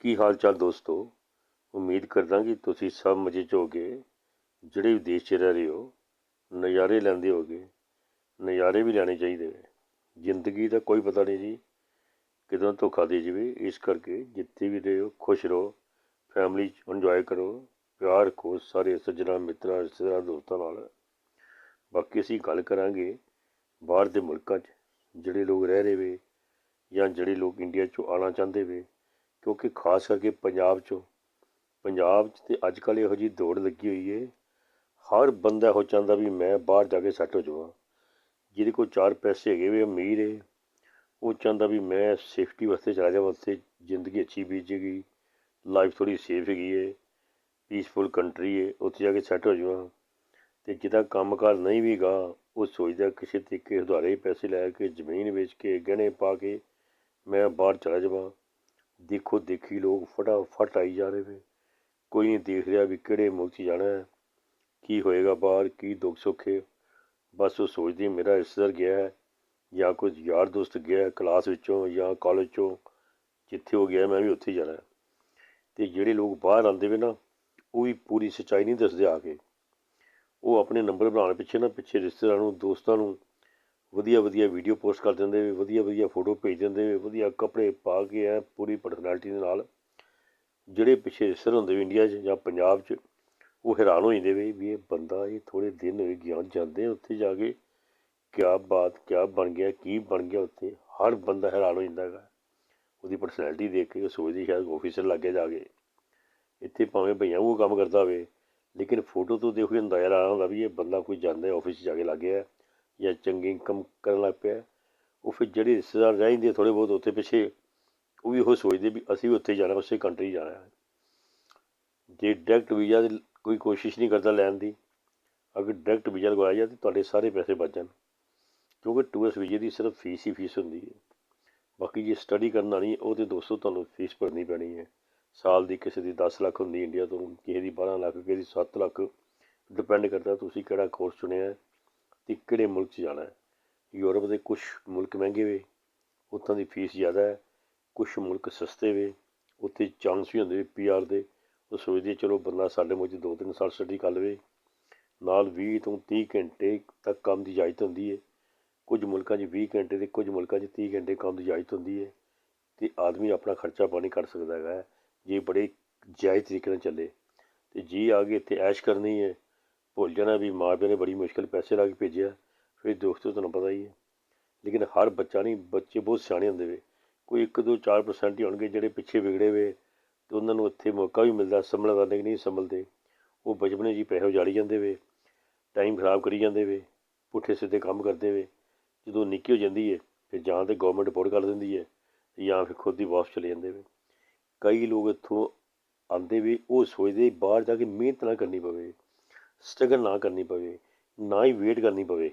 ਕੀ ਹਾਲ ਚਾਲ ਦੋਸਤੋ? ਉਮੀਦ ਕਰਦਾ ਕਿ ਤੁਸੀਂ ਸਭ ਮਜ਼ੇ 'ਚ ਹੋਗੇ ਜਿਹੜੇ ਵੀ ਦੇਸ਼ 'ਚ ਰਹਿ ਰਹੇ ਹੋ, ਨਜ਼ਾਰੇ ਲੈਂਦੇ ਹੋਗੇ ਨਜ਼ਾਰੇ ਵੀ ਲੈਣੇ ਚਾਹੀਦੇ ਨੇ। ਜ਼ਿੰਦਗੀ ਦਾ ਕੋਈ ਪਤਾ ਨਹੀਂ ਜੀ ਕਿਦੋਂ ਧੋਖਾ ਦੇ ਜਾਵੇ। ਇਸ ਕਰਕੇ ਜਿੱਥੇ ਵੀ ਰਹੇ ਹੋ, ਖੁਸ਼ ਰਹੋ। ਫੈਮਿਲੀ 'ਚ ਇੰਜੋਏ ਕਰੋ। ਪਿਆਰ ਰੱਖੋ ਸਾਰੇ ਸੱਜਣਾ, ਮਿੱਤਰਾਂ, ਰਿਸ਼ਤੇਦਾਰਾਂ, ਦੋਸਤਾਂ ਨਾਲ। ਬਾਕੀ ਅਸੀਂ ਗੱਲ ਕਰਾਂਗੇ ਬਾਹਰ ਦੇ ਮੁਲਕਾਂ 'ਚ। ਜਿਹੜੇ ਲੋਕ ਰਹਿ ਰਹੇ ਵੇ ਜਾਂ ਜਿਹੜੇ ਲੋਕ ਇੰਡੀਆ 'ਚੋਂ ਆਉਣਾ ਚਾਹੁੰਦੇ ਵੇ ਕਿਉਂਕਿ ਖਾਸ ਕਰਕੇ ਪੰਜਾਬ 'ਚੋਂ, ਪੰਜਾਬ 'ਚ ਤਾਂ ਅੱਜ ਕੱਲ੍ਹ ਇਹੋ ਜਿਹੀ ਦੌੜ ਲੱਗੀ ਹੋਈ ਹੈ ਹਰ ਬੰਦਾ ਇਹੋ ਚਾਹੁੰਦਾ ਵੀ ਮੈਂ ਬਾਹਰ ਜਾ ਕੇ ਸੈੱਟ ਹੋ ਜਾਵਾਂ। ਜਿਹਦੇ ਕੋਲ ਚਾਰ ਪੈਸੇ ਹੈਗੇ ਵੀ, ਅਮੀਰ ਹੈ ਉਹ ਚਾਹੁੰਦਾ ਵੀ ਮੈਂ ਸੇਫਟੀ ਵਾਸਤੇ ਚਲਾ ਜਾਵਾਂ, ਉੱਥੇ ਜ਼ਿੰਦਗੀ ਅੱਛੀ ਬੀਜੇਗੀ ਲਾਈਫ ਥੋੜੀ ਸੇਫ ਹੈਗੀ ਹੈ ਪੀਸਫੁਲ ਕੰਟਰੀ ਹੈ ਉੱਥੇ ਜਾ ਕੇ ਸੈੱਟ ਹੋ ਜਾਵਾਂ। ਤੇ ਜਿਹਦਾ ਕੰਮਕਾਰ ਨਹੀਂ ਵੀਗਾ ਉਹ ਸੋਚਦਾ ਕਿਸੇ ਤਰੀਕੇ ਉਧਾਰੇ ਪੈਸੇ ਲੈ ਕੇ, ਜ਼ਮੀਨ ਵੇਚ ਕੇ, ਗਹਿਣੇ ਪਾ ਕੇ ਮੈਂ ਬਾਹਰ ਚਲਾ ਜਾਵਾਂ। ਦੇਖੋ ਦੇਖੀ ਲੋਕ ਫਟਾਫਟ ਆਈ ਜਾ ਰਹੇ ਨੇ। ਕੋਈ ਨਹੀਂ ਦੇਖ ਰਿਹਾ ਵੀ ਕਿਹੜੇ ਮੁਲਕ 'ਚ ਜਾਣਾ ਹੈ, ਕੀ ਹੋਏਗਾ ਬਾਹਰ, ਕੀ ਦੁੱਖ ਸੁੱਖ ਹੈ। ਬਸ ਉਹ ਸੋਚਦੀ ਮੇਰਾ ਰਿਸ਼ਤੇਦਾਰ ਗਿਆ ਹੈ, ਜਾਂ ਕੋਈ ਯਾਰ ਦੋਸਤ ਗਿਆ ਕਲਾਸ ਵਿੱਚੋਂ ਜਾਂ ਕਾਲਜ 'ਚੋਂ, ਜਿੱਥੇ ਉਹ ਗਿਆ, ਮੈਂ ਵੀ ਉੱਥੇ ਹੀ ਜਾਣਾ ਹੈ। ਤੇ ਜਿਹੜੇ ਲੋਕ ਬਾਹਰ ਆਉਂਦੇ ਵੇ ਨਾ, ਉਹ ਵੀ ਪੂਰੀ ਸੱਚਾਈ ਨਹੀਂ ਦੱਸਦੇ ਆ ਕੇ। ਉਹ ਆਪਣੇ ਨੰਬਰ ਬਣਾਉਣ ਪਿੱਛੇ ਨਾ ਪਿੱਛੇ ਰਿਸ਼ਤੇਦਾਰਾਂ ਨੂੰ, ਦੋਸਤਾਂ ਨੂੰ ਵਧੀਆ ਵਧੀਆ ਵੀਡੀਓ ਪੋਸਟ ਕਰ ਦਿੰਦੇ ਵੇ, ਵਧੀਆ ਵਧੀਆ ਫੋਟੋ ਭੇਜ ਦਿੰਦੇ ਵੇ, ਵਧੀਆ ਕੱਪੜੇ ਪਾ ਕੇ ਐ ਪੂਰੀ ਪਰਸਨੈਲਿਟੀ ਦੇ ਨਾਲ। ਜਿਹੜੇ ਪਿੱਛੇ ਰਿਸ਼ਤੇਦਾਰ ਹੁੰਦੇ ਵੀ ਇੰਡੀਆ 'ਚ ਜਾਂ ਪੰਜਾਬ 'ਚ, ਉਹ ਹੈਰਾਨ ਹੋ ਜਾਂਦੇ ਵੇ ਵੀ ਇਹ ਬੰਦਾ ਇਹ ਥੋੜੇ ਦਿਨ ਹੋਏ ਗਿਆ ਜਾਂਦੇ ਉੱਥੇ ਜਾ ਕੇ, ਕਿਆ ਬਾਤ, ਕਿਆ ਬਣ ਗਿਆ, ਕੀ ਬਣ ਗਿਆ ਉੱਥੇ। ਹਰ ਬੰਦਾ ਹੈਰਾਨ ਹੋ ਜਾਂਦਾ ਹੈਗਾ। ਉਹਦੀ ਪਰਸਨੈਲਿਟੀ ਦੇਖ ਕੇ ਉਹ ਸੋਚਦੀ ਸ਼ਾਇਦ ਆਫਿਸਰ ਲੱਗੇ ਜਾ ਕੇ। ਇੱਥੇ ਭਾਵੇਂ ਭਈਆਂ ਉਹ ਕੰਮ ਕਰਦਾ ਹੋਵੇ, ਲੇਕਿਨ ਫੋਟੋ ਤੋਂ ਦੇਖੋ ਅੰਦਾਜ਼ਾ ਲਾ ਹੁੰਦਾ ਵੀ ਇਹ ਬੰਦਾ ਕੋਈ ਜਾਂਦਾ ਆਫਿਸ 'ਚ ਜਾ ਕੇ ਲੱਗ ਗਿਆ। ਜਾਂ ਚੰਗੀ ਇਨਕਮ ਕਰਨ ਲੱਗ ਪਿਆ, ਉਹ ਫਿਰ ਜਿਹੜੇ ਰਿਸ਼ਤੇਦਾਰ ਰਹਿ ਜਾਂਦੇ ਥੋੜੇ ਬਹੁਤ ਉੱਥੇ ਪਿੱਛੇ, ਉਹ ਵੀ ਉਹ ਸੋਚਦੇ ਵੀ ਅਸੀਂ ਵੀ ਉੱਥੇ ਜਾਣਾ, ਉਸੇ ਕੰਟਰੀ ਜਾਣਾ ਹੈ। ਜੇ ਡਾਇਰੈਕਟ ਵੀਜ਼ਾ ਦੀ ਕੋਈ ਕੋਸ਼ਿਸ਼ ਨਹੀਂ ਕਰਦਾ ਲੈਣ ਦੀ, ਅਗਰ ਡਾਇਰੈਕਟ ਵੀਜ਼ਾ ਲਗਵਾਇਆ ਜਾਏ ਤਾਂ ਤੁਹਾਡੇ ਸਾਰੇ ਪੈਸੇ ਬਚ ਜਾਣ, ਕਿਉਂਕਿ ਟੂਰਿਸਟ ਵੀਜ਼ੇ ਦੀ ਸਿਰਫ ਫੀਸ ਹੀ ਫੀਸ ਹੁੰਦੀ ਹੈ। ਬਾਕੀ ਜੇ ਸਟੱਡੀ ਕਰਨ ਵਾਲੀ ਉਹ ਤੇ ਦੋਸਤੋ ਤੁਹਾਨੂੰ ਫੀਸ ਭਰਨੀ ਪੈਣੀ ਹੈ। ਸਾਲ ਦੀ ਕਿਸੇ ਦੀ 10 ਲੱਖ ਹੁੰਦੀ ਇੰਡੀਆ ਤੋਂ, ਕਿਸੇ ਦੀ 12 ਲੱਖ, ਕਿਸੇ ਦੀ 7 ਲੱਖ ਡਿਪੈਂਡ ਕਰਦਾ ਤੁਸੀਂ ਕਿਹੜਾ ਕੋਰਸ ਚੁਣਿਆ ਹੈ। ਤੇ ਕਿਹੜੇ ਮੁਲਕ 'ਚ ਜਾਣਾ ਹੈ। ਯੂਰਪ ਦੇ ਕੁਝ ਮੁਲਕ ਮਹਿੰਗੇ ਵੇ, ਉੱਥੋਂ ਦੀ ਫੀਸ ਜ਼ਿਆਦਾ ਹੈ। ਕੁਝ ਮੁਲਕ ਸਸਤੇ ਵੇ, ਉੱਥੇ ਚਾਂਸ ਵੀ ਹੁੰਦੇ ਪੀਆਰ ਦੇ। ਉਹ ਸੋਚਦੇ ਚਲੋ ਬੰਦਾ ਸਾਡੇ ਮੁਲਕ 'ਚ ਦੋ ਤਿੰਨ ਸਾਲ ਸਟੱਡੀ ਕਰ ਲਵੇ। ਨਾਲ 20 ਤੋਂ 30 ਘੰਟੇ ਤੱਕ ਕੰਮ ਦੀ ਇਜਾਜ਼ਤ ਹੁੰਦੀ ਹੈ। ਕੁਝ ਮੁਲਕਾਂ 'ਚ 20 ਘੰਟੇ ਤੇ ਕੁਝ ਮੁਲਕਾਂ 'ਚ 30 ਘੰਟੇ ਕੰਮ ਦੀ ਇਜਾਜ਼ਤ ਹੁੰਦੀ ਹੈ। ਤੇ ਆਦਮੀ ਆਪਣਾ ਖਰਚਾ ਪਾਣੀ ਕਰ ਸਕਦਾ ਹੈਗਾ ਜੇ ਬੜੇ ਜਾਇਜ਼ ਤਰੀਕੇ ਨਾਲ ਚੱਲੇ। ਤੇ ਜੀ ਆ ਕੇ ਇੱਥੇ ਐਸ਼ ਕਰਨੀ ਹੈ। ਭੁੱਲ ਜਾਣਾ ਵੀ ਮਾਂ ਪਿਓ ਨੇ ਬੜੀ ਮੁਸ਼ਕਿਲ ਪੈਸੇ ਲਾ ਕੇ ਭੇਜਿਆ, ਫਿਰ ਦੋਸਤੋ ਤੁਹਾਨੂੰ ਪਤਾ ਹੀ ਹੈ। ਲੇਕਿਨ ਹਰ ਬੱਚਾ ਨਹੀਂ, ਬੱਚੇ ਬਹੁਤ ਸਿਆਣੇ ਹੁੰਦੇ ਵੇ। ਕੋਈ 1 2 4% ਹੀ ਹੋਣਗੇ ਜਿਹੜੇ ਪਿੱਛੇ ਵਿਗੜੇ ਵੇ ਤੇ ਉਹਨਾਂ ਨੂੰ ਇੱਥੇ ਮੌਕਾ ਵੀ ਮਿਲਦਾ, ਸੰਭਲਣ ਦਾ ਲੇਕਿਨ ਨਹੀਂ ਸੰਭਲਦੇ। ਉਹ ਬਚਪਨੇ ਜੀ ਪੈਸੇ ਉਜਾੜੀ ਜਾਂਦੇ ਵੇ ਟਾਈਮ ਖਰਾਬ ਕਰੀ ਜਾਂਦੇ ਵੇ, ਪੁੱਠੇ ਸਿੱਧੇ ਕੰਮ ਕਰਦੇ ਵੇ। ਜਦੋਂ ਨਿੱਕੀ ਹੋ ਜਾਂਦੀ ਹੈ ਫਿਰ ਜਾਂ ਤੇ ਗਵਰਨਮੈਂਟ ਰਿਪੋਰਟ ਕਰ ਦਿੰਦੀ ਹੈ ਜਾਂ ਫਿਰ ਖੁਦ ਹੀ ਵਾਪਸ ਚਲੇ ਜਾਂਦੇ ਵੇ। ਕਈ ਲੋਕ ਇੱਥੋਂ ਆਉਂਦੇ ਵੀ, ਉਹ ਸੋਚਦੇ ਬਾਹਰ ਜਾ ਕੇ ਮਿਹਨਤ ਨਾ ਕਰਨੀ ਪਵੇ। ਸਟਰਗਲ ਨਾ ਕਰਨੀ ਪਵੇ, ਨਾ ਹੀ ਵੇਟ ਕਰਨੀ ਪਵੇ।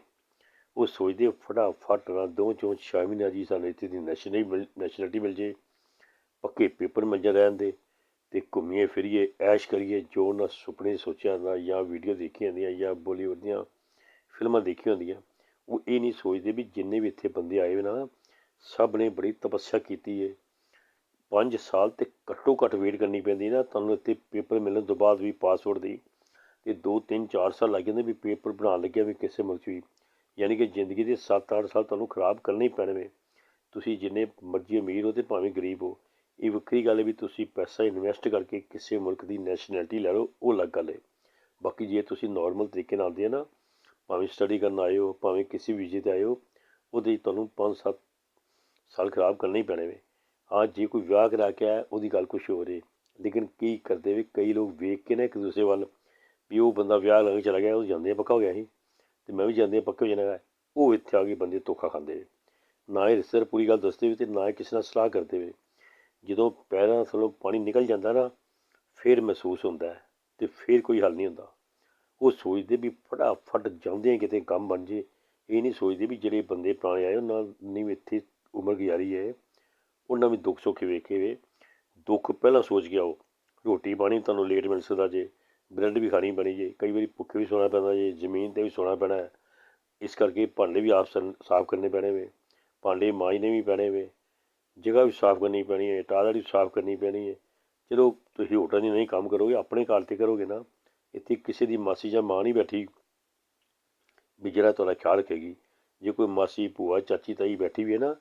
ਉਹ ਸੋਚਦੇ ਫਟਾਫਟ ਨਾ ਦੋ ਚੋਂ ਛੇ ਮਹੀਨੇ ਜੀ ਸਾਨੂੰ ਇੱਥੇ ਦੀ ਨੈਸ਼ਨਲ ਨੈਸ਼ਨਲਿਟੀ ਮਿਲ ਜੇ। ਪੱਕੇ ਪੇਪਰ ਮਿਲ ਜਾ ਰਹਿਣ ਦੇ ਤੇ ਘੁੰਮੀਏ ਫਿਰੀਏ, ਐਸ਼ ਕਰੀਏ, ਜੋ ਨਾ ਸੁਪਨੇ ਸੋਚਿਆ ਨਾ ਜਾਂ ਵੀਡੀਓ ਦੇਖੀਆਂ ਹੁੰਦੀਆਂ ਜਾਂ ਬਾਲੀਵੁੱਡ ਦੀਆਂ ਫਿਲਮਾਂ ਦੇਖੀਆਂ ਹੁੰਦੀਆਂ, ਉਹ ਇਹ ਨਹੀਂ ਸੋਚਦੇ ਵੀ ਜਿੰਨੇ ਵੀ ਇੱਥੇ ਬੰਦੇ ਆਏ ਹੋਏ ਨਾ, ਸਭ ਨੇ ਬੜੀ ਤਪੱਸਿਆ ਕੀਤੀ ਹੈ 5 ਸਾਲ ਤੇ ਘੱਟੋ ਘੱਟ ਵੇਟ ਕਰਨੀ ਪੈਂਦੀ ਨਾ, ਤੁਹਾਨੂੰ ਇੱਥੇ ਪੇਪਰ ਮਿਲਣ ਤੋਂ ਬਾਅਦ ਵੀ ਪਾਸਪੋਰਟ ਦੀ। ਇਹ 2 3 4 ਸਾਲ ਲੱਗ ਜਾਂਦੇ ਵੀ ਪੇਪਰ ਬਣਾਉਣ ਲੱਗਿਆ ਵੀ ਕਿਸੇ ਮੁਲਕ 'ਚ ਵੀ। ਯਾਨੀ ਕਿ ਜ਼ਿੰਦਗੀ ਦੇ 7-8 ਸਾਲ ਤੁਹਾਨੂੰ ਖਰਾਬ ਕਰਨੇ ਹੀ ਪੈਣਗੇ। ਤੁਸੀਂ ਜਿੰਨੇ ਮਰਜ਼ੀ ਅਮੀਰ ਹੋ ਤੇ ਭਾਵੇਂ ਗਰੀਬ ਹੋ। ਇਹ ਵੱਖਰੀ ਗੱਲ ਹੈ ਵੀ ਤੁਸੀਂ ਪੈਸਾ ਇਨਵੈਸਟ ਕਰਕੇ ਕਿਸੇ ਮੁਲਕ ਦੀ ਨੈਸ਼ਨੈਲਿਟੀ ਲੈ ਲਓ, ਉਹ ਅਲੱਗ ਗੱਲ ਹੈ। ਬਾਕੀ ਜੇ ਤੁਸੀਂ ਨਾਰਮਲ ਤਰੀਕੇ ਨਾਲ ਆਉਂਦੇ ਆ ਨਾ, ਭਾਵੇਂ ਸਟੱਡੀ ਕਰਨ ਆਏ ਹੋ, ਭਾਵੇਂ ਕਿਸੇ ਵੀਜ਼ੇ ਤੇ ਆਏ ਹੋ, ਉਹਦੇ 'ਚ ਤੁਹਾਨੂੰ 5-7 ਸਾਲ ਖਰਾਬ ਕਰਨੇ ਹੀ ਪੈਣੇ ਵੇ ਹਾਂ, ਜੇ ਕੋਈ ਵਿਆਹ ਕਰਾ ਕੇ ਆਇਆ, ਉਹਦੀ ਗੱਲ ਕੁਛ ਹੋਰ ਹੈ। ਲੇਕਿਨ ਕੀ ਕਰਦੇ ਵੀ ਕਈ ਲੋਕ ਵੇਖ ਕੇ ਨਾ ਇੱਕ ਦੂਸਰੇ ਵੱਲ ਵੀ ਉਹ ਬੰਦਾ ਵਿਆਹ ਲਾ ਕੇ ਚਲਾ ਗਿਆ, ਉਹ ਜਾਂਦੇ ਪੱਕਾ ਹੋ ਗਿਆ ਸੀ। ਤੇ ਮੈਂ ਵੀ ਜਾਂਦੇ ਪੱਕੇ ਹੋ ਜਾਣਾ ਉਹ ਇੱਥੇ ਆ ਕੇ ਬੰਦੇ ਧੋਖਾ ਖਾਂਦੇ ਨਾ। ਇਹ ਰਿਸ਼ਤੇਦਾਰ ਪੂਰੀ ਗੱਲ ਦੱਸਦੇ ਵੀ ਤੇ ਨਾ ਹੀ ਕਿਸੇ ਨਾਲ ਸਲਾਹ ਕਰਦੇ ਵੇ। ਜਦੋਂ ਪੈਰਾਂ ਥੱਲੋਂ ਪਾਣੀ ਨਿਕਲ ਜਾਂਦਾ ਨਾ, ਫਿਰ ਮਹਿਸੂਸ ਹੁੰਦਾ ਹੈ ਤੇ ਫਿਰ ਕੋਈ ਹੱਲ ਨਹੀਂ ਹੁੰਦਾ। ਉਹ ਸੋਚਦੇ ਵੀ ਫਟਾਫਟ ਜਾਂਦੇ ਆ ਕਿਤੇ ਕੰਮ ਬਣ ਜੇ। ਇਹ ਨਹੀਂ ਸੋਚਦੇ ਵੀ ਜਿਹੜੇ ਬੰਦੇ ਪੁਰਾਣੇ ਆਏ, ਉਹਨਾਂ ਨੇ ਵੀ ਇੱਥੇ ਉਮਰ ਗੁਜ਼ਾਰੀ ਹੈ। ਉਹਨਾਂ ਵੀ ਦੁੱਖ ਸੁੱਖ ਵੇਖੇ ਵੇ। ਦੁੱਖ ਪਹਿਲਾਂ ਸੋਚ ਗਿਆ ਉਹ। ਰੋਟੀ ਪਾਣੀ ਤੁਹਾਨੂੰ ਲੇਟ ਮਿਲ ਸਕਦਾ ਜੇ। ਬ੍ਰੈਡ ਵੀ ਖਾਣੀ ਪੈਣੀ ਜੇ। ਕਈ ਵਾਰੀ ਭੁੱਖੇ ਵੀ ਸੋਣਾ ਪੈਂਦਾ ਜੇ, ਜ਼ਮੀਨ ਤੇ ਵੀ ਸੋਣਾ ਪੈਣਾ ਇਸ ਕਰਕੇ ਭਾਂਡੇ ਵੀ ਆਪ ਸਾਫ਼ ਕਰਨੇ ਪੈਣੇ ਵੇ। ਭਾਂਡੇ ਮਾਂਜਣੇ ਵੀ ਪੈਣੇ ਵੇ। ਜਗ੍ਹਾ ਵੀ ਸਾਫ਼ ਕਰਨੀ ਪੈਣੀ ਹੈ ਟਾਇਲਟ ਵੀ ਸਾਫ਼ ਕਰਨੀ ਪੈਣੀ ਹੈ। ਚਲੋ ਤੁਸੀਂ ਹੋਟਲ 'ਚ ਨਹੀਂ ਕੰਮ ਕਰੋਗੇ, ਆਪਣੇ ਘਰ ਤੇ ਕਰੋਗੇ ਨਾ, ਇੱਥੇ ਕਿਸੇ ਦੀ ਮਾਸੀ ਜਾਂ ਮਾਂ ਨਹੀਂ ਬੈਠੀ, ਵੀ ਜਿਹੜਾ ਤੁਹਾਡਾ ਖਿਆਲ ਰੱਖੇਗੀ। ਜੇ ਕੋਈ ਮਾਸੀ, ਭੂਆ, ਚਾਚੀ, ਤਾਈ ਬੈਠੀ ਵੀ ਹੈ ਨਾ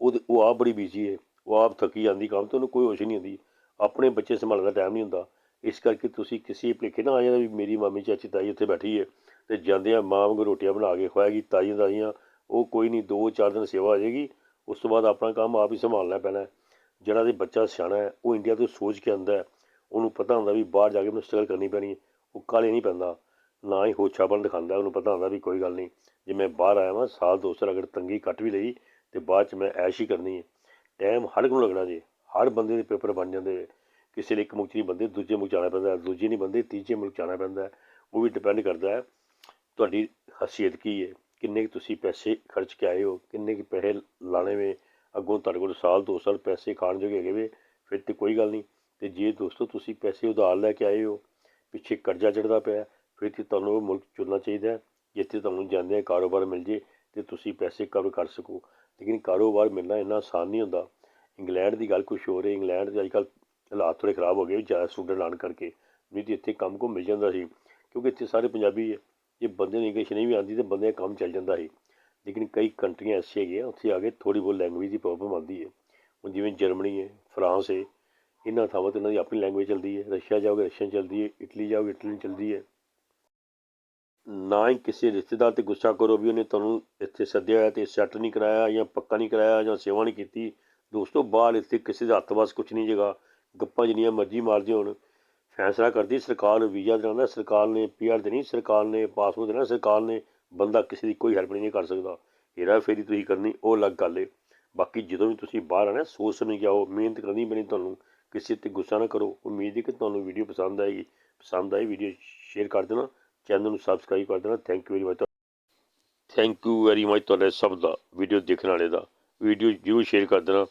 ਉਹ ਉਹ ਆਪ ਬੜੀ ਬਿਜ਼ੀ ਹੈ। ਉਹ ਆਪ ਥੱਕੀ ਜਾਂਦੀ, ਕੰਮ ਤੋਂ ਉਹਨੂੰ ਕੋਈ ਹੋਸ਼ ਨਹੀਂ ਹੁੰਦੀ। ਆਪਣੇ ਬੱਚੇ ਸੰਭਾਲਣ ਦਾ ਟਾਈਮ ਨਹੀਂ ਹੁੰਦਾ। ਇਸ ਕਰਕੇ ਤੁਸੀਂ ਕਿਸੇ ਭੁਲੇਖੇ ਨਾ ਆ ਜਾਣਾ ਵੀ ਮੇਰੀ ਮਾਮੀ ਚਾਚੀ ਤਾਈ ਉੱਥੇ ਬੈਠੀ ਹੈ ਤੇ ਜਾਂਦਿਆਂ ਮਾਂ ਵਾਂਗੂ ਰੋਟੀਆਂ ਬਣਾ ਕੇ ਖਵਾਏਗੀ, ਤਾਈਆਂ ਤਾਈਆਂ ਉਹ ਕੋਈ ਨਹੀਂ, ਦੋ ਚਾਰ ਦਿਨ ਸੇਵਾ ਹੋ ਜਾਏਗੀ, ਉਸ ਤੋਂ ਬਾਅਦ ਆਪਣਾ ਕੰਮ ਆਪ ਹੀ ਸੰਭਾਲਣਾ ਪੈਣਾ ਜਿਹੜਾ ਦੇ ਬੱਚਾ ਸਿਆਣਾ ਹੈ ਉਹ ਇੰਡੀਆ ਤੋਂ ਸੋਚ ਕੇ ਆਉਂਦਾ ਹੈ ਉਹਨੂੰ ਪਤਾ ਹੁੰਦਾ ਵੀ ਬਾਹਰ ਜਾ ਕੇ ਮੈਨੂੰ ਸਟਰਗਲ ਕਰਨੀ ਪੈਣੀ ਹੈ ਉਹ ਕਾਲੇ ਨਹੀਂ ਪੈਂਦਾ, ਨਾ ਹੀ ਹੋਛਾਪਣ ਦਿਖਾਉਂਦਾ, ਉਹਨੂੰ ਪਤਾ ਹੁੰਦਾ ਵੀ ਕੋਈ ਗੱਲ ਨਹੀਂ, ਜੇ ਮੈਂ ਬਾਹਰ ਆਇਆ ਵਾਂ, ਸਾਲ ਦੋ ਸਾਲ ਅਗਰ ਤੰਗੀ ਕੱਟ ਵੀ ਲਈ, ਤੇ ਬਾਅਦ ਚ ਮੈਂ ਐਸ਼ ਹੀ ਕਰਨੀ ਹੈ ਟਾਈਮ ਹਰ ਇੱਕ ਨੂੰ ਲੱਗਣਾ ਜੇ, ਹਰ ਬੰਦੇ ਦੇ ਪੇਪਰ ਬਣ ਜਾਂਦੇ ਕਿਸੇ ਲਈ ਇੱਕ ਮੁਲਕ 'ਚ ਨਹੀਂ ਬੰਦੇ ਦੂਜੇ ਮੁਲਕ ਜਾਣਾ ਪੈਂਦਾ, ਦੂਜੇ ਨਹੀਂ ਬੰਦੇ ਤੀਜੇ ਮੁਲਕ ਜਾਣਾ ਪੈਂਦਾ, ਉਹ ਵੀ ਡਿਪੈਂਡ ਕਰਦਾ ਹੈ ਤੁਹਾਡੀ ਹਸੀਅਤ ਕੀ ਹੈ, ਕਿੰਨੇ ਕੁ ਤੁਸੀਂ ਪੈਸੇ ਖਰਚ ਕੇ ਆਏ ਹੋ, ਕਿੰਨੇ ਕੁ ਪੈਸੇ ਲਾਣੇ ਵੇ ਅੱਗੋਂ ਤੁਹਾਡੇ ਕੋਲ ਸਾਲ, ਦੋ ਸਾਲ ਪੈਸੇ ਖਾਣ ਜੋਗੇ ਹੈਗੇ ਵੇ, ਫਿਰ ਤੇ ਕੋਈ ਗੱਲ ਨਹੀਂ, ਤੇ ਜੇ ਦੋਸਤੋ ਤੁਸੀਂ ਪੈਸੇ ਉਧਾਰ ਲੈ ਕੇ ਆਏ ਹੋ, ਪਿੱਛੇ ਕਰਜ਼ਾ ਚੜਦਾ ਪਿਆ ਫਿਰ ਤੇ ਤੁਹਾਨੂੰ ਉਹ ਮੁਲਕ ਚੁਣਨਾ ਚਾਹੀਦਾ ਜਿੱਥੇ ਤੁਹਾਨੂੰ ਜਾਂਦੇ ਆ ਕਾਰੋਬਾਰ ਮਿਲ ਜੇ ਤੇ ਤੁਸੀਂ ਪੈਸੇ ਕਵਰ ਕਰ ਸਕੋ, ਲੇਕਿਨ ਕਾਰੋਬਾਰ ਮਿਲਣਾ ਇੰਨਾ ਆਸਾਨ ਨਹੀਂ ਹੁੰਦਾ, ਇੰਗਲੈਂਡ ਦੀ ਗੱਲ ਕੁਛ ਹੋਰ ਹੈ, ਇੰਗਲੈਂਡ ਦੇ ਅੱਜ ਕੱਲ੍ਹ ਹਾਲਾਤ ਥੋੜ੍ਹੇ ਖਰਾਬ ਹੋ ਗਏ ਜ਼ਿਆਦਾ ਸਟੂਡੈਂਟ ਆਉਣ ਕਰਕੇ। ਨਹੀਂ ਤੇ ਇੱਥੇ ਕੰਮ ਕੋ ਮਿਲ ਜਾਂਦਾ ਸੀ, ਕਿਉਂਕਿ ਇੱਥੇ ਸਾਰੇ ਪੰਜਾਬੀ ਹੈ। ਜੇ ਬੰਦੇ ਨੂੰ ਇੰਗਲਿਸ਼ ਨਹੀਂ ਵੀ ਆਉਂਦੀ ਤੇ ਬੰਦੇ ਦਾ ਕੰਮ ਚੱਲ ਜਾਂਦਾ ਸੀ। ਲੇਕਿਨ ਕਈ ਕੰਟਰੀਆਂ ਐਸੀਆਂ ਹੈਗੀਆਂ ਉੱਥੇ ਆ ਕੇ ਥੋੜ੍ਹੀ ਬਹੁਤ ਲੈਂਗੁਏਜ ਦੀ ਪ੍ਰੋਬਲਮ ਆਉਂਦੀ ਹੈ। ਹੁਣ ਜਿਵੇਂ ਜਰਮਨੀ ਹੈ ਫਰਾਂਸ ਹੈ, ਇਹਨਾਂ ਥਾਵਾਂ 'ਤੇ ਇਹਨਾਂ ਦੀ ਆਪਣੀ ਲੈਂਗੁਏਜ ਚੱਲਦੀ ਹੈ। ਰਸ਼ੀਆ ਜਾਓਗੇ ਰਸ਼ੀਅਨ ਚੱਲਦੀ ਹੈ ਇਟਲੀ ਜਾਓਗੇ ਇਟਲੀ ਚੱਲਦੀ ਹੈ। ਨਾ ਹੀ ਕਿਸੇ ਰਿਸ਼ਤੇਦਾਰ ਤੇ ਗੁੱਸਾ ਕਰੋ ਵੀ ਉਹਨੇ ਤੁਹਾਨੂੰ ਇੱਥੇ ਸੱਦਿਆ ਹੈ ਤੇ ਸੈੱਟ ਨਹੀਂ ਕਰਾਇਆ ਜਾਂ ਪੱਕਾ ਨਹੀਂ ਕਰਾਇਆ ਜਾਂ ਸੇਵਾ ਨਹੀਂ ਕੀਤੀ। ਦੋਸਤੋ, ਬਾਹਰ ਇੱਥੇ ਕਿਸੇ ਦੇ ਹੱਥ ਵੱਸ ਕੁਝ ਨਹੀਂ ਜਗਾ। ਗੱਪਾਂ ਜਿੰਨੀਆਂ ਮਰਜ਼ੀ ਮਾਰਦੇ ਹੋਣ, ਫੈਸਲਾ ਕਰਦੀ ਸਰਕਾਰ ਵੀਜ਼ਾ ਦੇਣਾ ਸਰਕਾਰ ਨੇ ਪੀਆਰ ਦੇਣੀ, ਸਰਕਾਰ ਨੇ ਪਾਸਪੋਰਟ ਦੇਣਾ, ਸਰਕਾਰ ਨੇ ਬੰਦਾ ਕਿਸੇ ਦੀ ਕੋਈ ਹੈਲਪ ਨਹੀਂ ਕਰ ਸਕਦਾ। ਹੇਰਾ ਫੇਰੀ ਤੁਸੀਂ ਕਰਨੀ, ਉਹ ਅਲੱਗ ਗੱਲ ਹੈ ਬਾਕੀ ਜਦੋਂ ਵੀ ਤੁਸੀਂ ਬਾਹਰ ਆਣਾ ਸੋਚ ਸਮਝ ਕੇ ਆਓ, ਮਿਹਨਤ ਕਰਨੀ ਪੈਣੀ ਤੁਹਾਨੂੰ, ਕਿਸੇ ਤੇ ਗੁੱਸਾ ਨਾ ਕਰੋ। ਉਮੀਦ ਹੈ ਕਿ ਤੁਹਾਨੂੰ ਵੀਡੀਓ ਪਸੰਦ ਆਏਗੀ। ਪਸੰਦ ਆਈ ਵੀਡੀਓ ਸ਼ੇਅਰ ਕਰ ਦੇਣਾ ਚੈਨਲ ਨੂੰ ਸਬਸਕ੍ਰਾਈਬ ਕਰ ਦੇਣਾ। Thank you very much thank you very much ਤੁਹਾਡੇ ਸਭ ਦਾ ਵੀਡੀਓ ਦੇਖਣ ਵਾਲੇ ਦਾ। ਵੀਡੀਓ ਜ਼ਰੂਰ ਸ਼ੇਅਰ ਕਰ ਦੇਣਾ।